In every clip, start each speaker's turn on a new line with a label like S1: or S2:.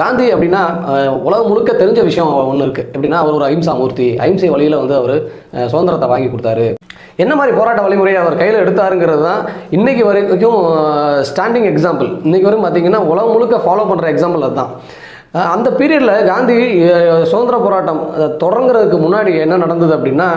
S1: காந்தி அப்படின்னா உலகம் முழுக்க தெரிஞ்ச விஷயம் ஒன்று இருக்குது எப்படின்னா அவர் ஒரு அஹிம்சா மூர்த்தி. அஹிம்சை வழியில் வந்து அவர் சுதந்திரத்தை வாங்கி கொடுத்தாரு. என்ன மாதிரி போராட்ட வழிமுறையை அவர் கையில் எடுத்தாருங்கிறது தான் இன்னைக்கு வரைக்கும் ஸ்டாண்டிங் எக்ஸாம்பிள் இன்னைக்கு வரைக்கும் பார்த்தீங்கன்னா உலகம் முழுக்க ஃபாலோ பண்ணுற எக்ஸாம்பிள் அதுதான். அந்த பீரியடில் காந்தி சுதந்திர போராட்டம் தொடங்குறதுக்கு முன்னாடி என்ன நடந்தது அப்படின்னா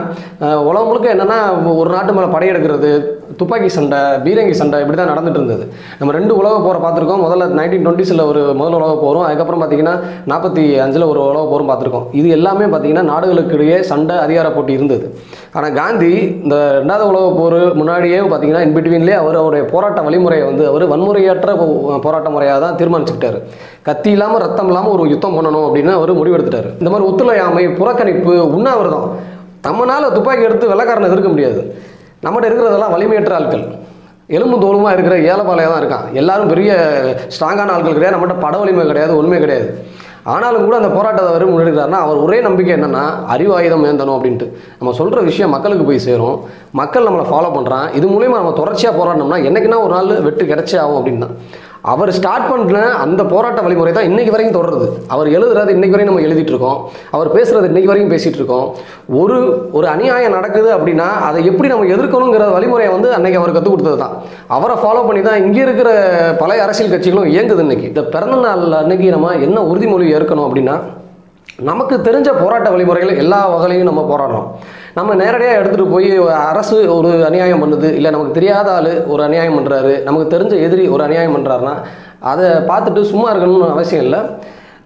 S1: உலகம் முழுக்க என்னென்னா ஒரு நாட்டு மேலே படையெடுக்கிறது துப்பாக்கி சண்டை பீரங்கி சண்டை இப்படி தான் நடந்துட்டு இருந்தது. நம்ம ரெண்டு உலக போரை பார்த்துருக்கோம். முதல்ல நைன்டீன் டுவெண்ட்டிஸில் ஒரு முதல் உலக போகிறோம் அதுக்கப்புறம் பார்த்தீங்கன்னா நாற்பத்தி அஞ்சில் ஒரு உலக போரும் பார்த்துருக்கோம். இது எல்லாமே பார்த்தீங்கன்னா நாடுகளுக்கு இடையே சண்டை அதிகார போட்டி இருந்தது. ஆனால் காந்தி இந்த ரெண்டாவது உலக போர் முன்னாடியே பார்த்தீங்கன்னா இன்பிட்வீன்லேயே அவர் அவருடைய போராட்ட வழிமுறையை வந்து அவர் வன்முறையற்ற போ- போராட்ட முறையாக தான் தீர்மானிச்சுக்கிட்டாரு. கத்தி இல்லாமல் ரத்தம் இல்லாமல் ஒரு யுத்தம் பண்ணணும் அப்படின்னு அவர் முடிவெடுத்துட்டாரு. இந்த மாதிரி ஒத்துழையாமை புறக்கணிப்பு உண்ணாவிரதம். தம்மனால் துப்பாக்கி எடுத்து வெள்ளக்காரனை எதிர்க்க முடியாது. நம்மகிட்ட இருக்கிறதெல்லாம் வலிமையற்ற ஆட்கள். எலும்பு தோலுமாக இருக்கிற ஏலப்பாளையாக தான் இருக்கான். எல்லாரும் பெரிய ஸ்ட்ராங்கான ஆட்கள் கிடையாது. நம்மகிட்ட பட வலிமை கிடையாது ஒன்றுமே கிடையாது. ஆனாலும் கூட அந்த போராட்டத்தை அவர் முன்னெடுக்கிறாருன்னா அவர் ஒரே நம்பிக்கை என்னென்னா அறிவாயுதம் ஏந்தணும் அப்படின்ட்டு. நம்ம சொல்கிற விஷயம் மக்களுக்கு போய் சேரும். மக்கள் நம்மளை ஃபாலோ பண்ணுறான் இது மூலிமா நம்ம தொடர்ச்சியாக போராடினோம்னா என்றைக்குன்னா ஒரு நாள் வெட்டு கிடைச்சே ஆகும் அப்படின்னு அவர் ஸ்டார்ட் பண்ண அந்த போராட்ட வழிமுறை தான் இன்னைக்கு வரைக்கும் தொடருது. அவர் எழுதுறது இன்னைக்கு வரையும் நம்ம எழுதிட்டு இருக்கோம். அவர் பேசுறது இன்னைக்கு வரைக்கும் பேசிட்டு இருக்கோம். ஒரு ஒரு அநியாயம் நடக்குது அப்படின்னா அதை எப்படி நம்ம எதிர்க்கணுங்கிற வழிமுறையை வந்து அன்னைக்கு அவர் கற்றுக் கொடுத்தது தான். அவரை ஃபாலோ பண்ணி தான் இங்கே இருக்கிற பழைய அரசியல் கட்சிகளும் இயங்குது இன்னைக்கு. இந்த பிறந்த நாள் அன்னைக்கு நம்ம என்ன உறுதிமொழி ஏற்கணும் அப்படின்னா நமக்கு தெரிஞ்ச போராட்ட வழிமுறைகள் எல்லா வகையிலையும் நம்ம போராடுறோம். நம்ம நேரடியாக எடுத்துகிட்டு போய் அரசு ஒரு அநியாயம் பண்ணுது இல்லை நமக்கு தெரியாத ஆள் ஒரு அநியாயம் பண்ணுறாரு நமக்கு தெரிஞ்ச எதிரி ஒரு அநியாயம் பண்ணுறாருன்னா அதை பார்த்துட்டு சும்மா இருக்கணும்னு அவசியம் இல்லை.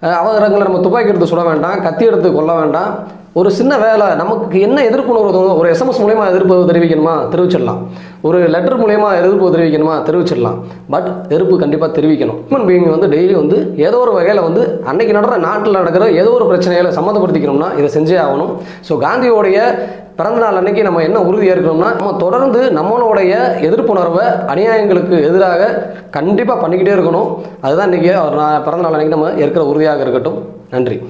S1: அஹ் நம்ம துப்பாக்கி எடுத்து சுட வேண்டாம் கத்தி எடுத்து கொல்ல வேண்டாம். ஒரு சின்ன வேலை நமக்கு என்ன எதிர்ப்புணர்வு தோணும் ஒரு எஸ்எம்எஸ் மூலயமா எதிர்ப்பு தெரிவிக்கணுமா? தெரிவிச்சிடலாம். ஒரு லெட்டர் மூலயமா எதிர்ப்பு தெரிவிக்கணுமா? தெரிவிச்சிடலாம். பட் எதிர்ப்பு கண்டிப்பாக தெரிவிக்கணும். ஹியூமன் பீயிங் வந்து டெய்லி வந்து ஏதோ ஒரு வகையில் வந்து அன்னைக்கு நடக்கிற நாட்டில் நடக்கிற ஏதோ ஒரு பிரச்சனைகளை சம்மந்தப்படுத்திக்கணும்னா இதை செஞ்சே ஆகணும். ஸோ காந்தியோடைய பிறந்தநாள் அன்னைக்கு நம்ம என்ன உறுதி இருக்கணும்னா நம்ம தொடர்ந்து நம்மளுடைய எதிர்ப்புணர்வை அநியாயங்களுக்கு எதிராக கண்டிப்பாக பண்ணிக்கிட்டே இருக்கணும். அதுதான் இன்றைக்கி அவர் நான் பிறந்தநாள் அன்னைக்கு நம்ம ஏற்கிற உறுதியாக இருக்கட்டும். நன்றி.